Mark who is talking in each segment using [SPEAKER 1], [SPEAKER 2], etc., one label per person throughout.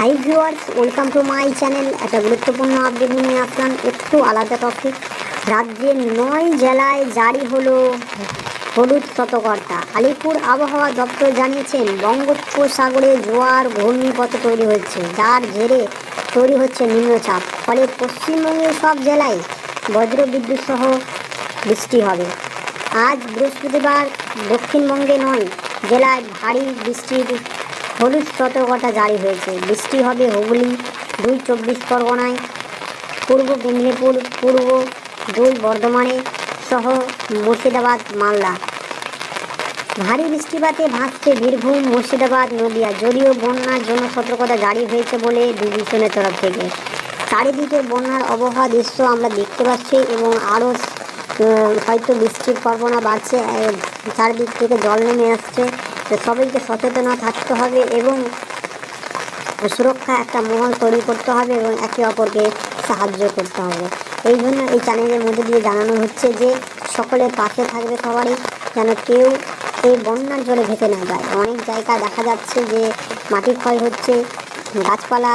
[SPEAKER 1] Hi viewers welcome to my channel একটা গুরুত্বপূর্ণ update নিয়ে আসলাম। একটু আলাদা টপিক রাজ্যের নয় জেলায় জারি হলো হলুদ সতর্কতা আলিপুর আবহাওয়া দপ্তর জানিয়েছেন, বঙ্গোপসাগরে জোয়ার ঘূর্ণিপথ তৈরি হচ্ছে যার জেরে তৈরি হচ্ছে নিম্নচাপ। ফলে পশ্চিমবঙ্গের সব জেলায় বজ্রবিদ্যুৎ সহ বৃষ্টি হবে। আজ বৃহস্পতিবার দক্ষিণবঙ্গে নয়, জেলায় ভারী বৃষ্টির হলুদ সতর্কতা জারি হয়েছে। বৃষ্টি হবে হুগলি, দুই চব্বিশ পরগনায়, পূর্ব মেদিনীপুর, পূর্ব দুই বর্ধমানে সহ মুর্শিদাবাদ, মালদা। ভারী বৃষ্টিপাতে ভাসছে বীরভূম, মুর্শিদাবাদ, নদিয়া। যদিও বন্যার জন্য সতর্কতা জারি হয়েছে বলে ডিভিশনের তরফ থেকে। চারিদিকে বন্যার আবহাওয়া দৃশ্য আমরা দেখতে পাচ্ছি এবং আরও হয়তো বৃষ্টির পরবনা বাড়ছে। চারিদিক থেকে জল নেমে আসছে। সবাইকে সচেতন থাকতে হবে এবং সুরক্ষা একটা মহল তৈরি করতে হবে এবং একে অপরকে সাহায্য করতে হবে। এই জন্য এই চ্যানেলের মধ্যে দিয়ে জানানো হচ্ছে যে সকলের পাশে থাকবে সবারই, যেন কেউ এই বন্যার জলে ভেসে না যায়। অনেক জায়গায় দেখা যাচ্ছে যে মাটি ক্ষয় হচ্ছে, গাছপালা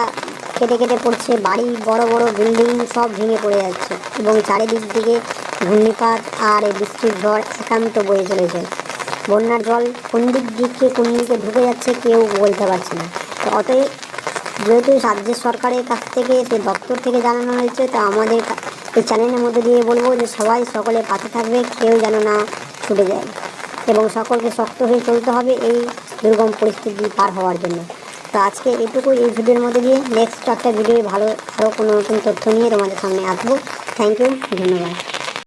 [SPEAKER 1] কেটে কেটে পড়ছে, বাড়ি, বড় বড় বিল্ডিং সব ভেঙে পড়ে যাচ্ছে এবং চারিদিক দিকে ঘূর্ণিপাত আর এই বৃষ্টির ঝড় একান্ত বয়ে চলেছে। বন্যার জল কোন দিক দিকে, কোন দিকে ঢুকে যাচ্ছে কেউ বলতে পারছে না। তো অতএব যেহেতু রাজ্য সরকারের কাছ থেকে সেই দপ্তর থেকে জানানো হয়েছে, তো আমাদের এই চ্যানেলের মধ্যে দিয়ে বলব যে সবাই সকলে পাশে থাকবে, কেউ যেন না ছুটে যায়। এবং সকলকে শক্ত হয়ে চলতে হবে এই দুর্গম পরিস্থিতি পার হওয়ার জন্য। তো আজকে এটুকু এই ভিডিওর মধ্যে দিয়ে। নেক্সট একটা ভিডিও ভালো আরও কোনো নতুন তথ্য নিয়ে তোমাদের সামনে আসব। থ্যাংক ইউ ধন্যবাদ।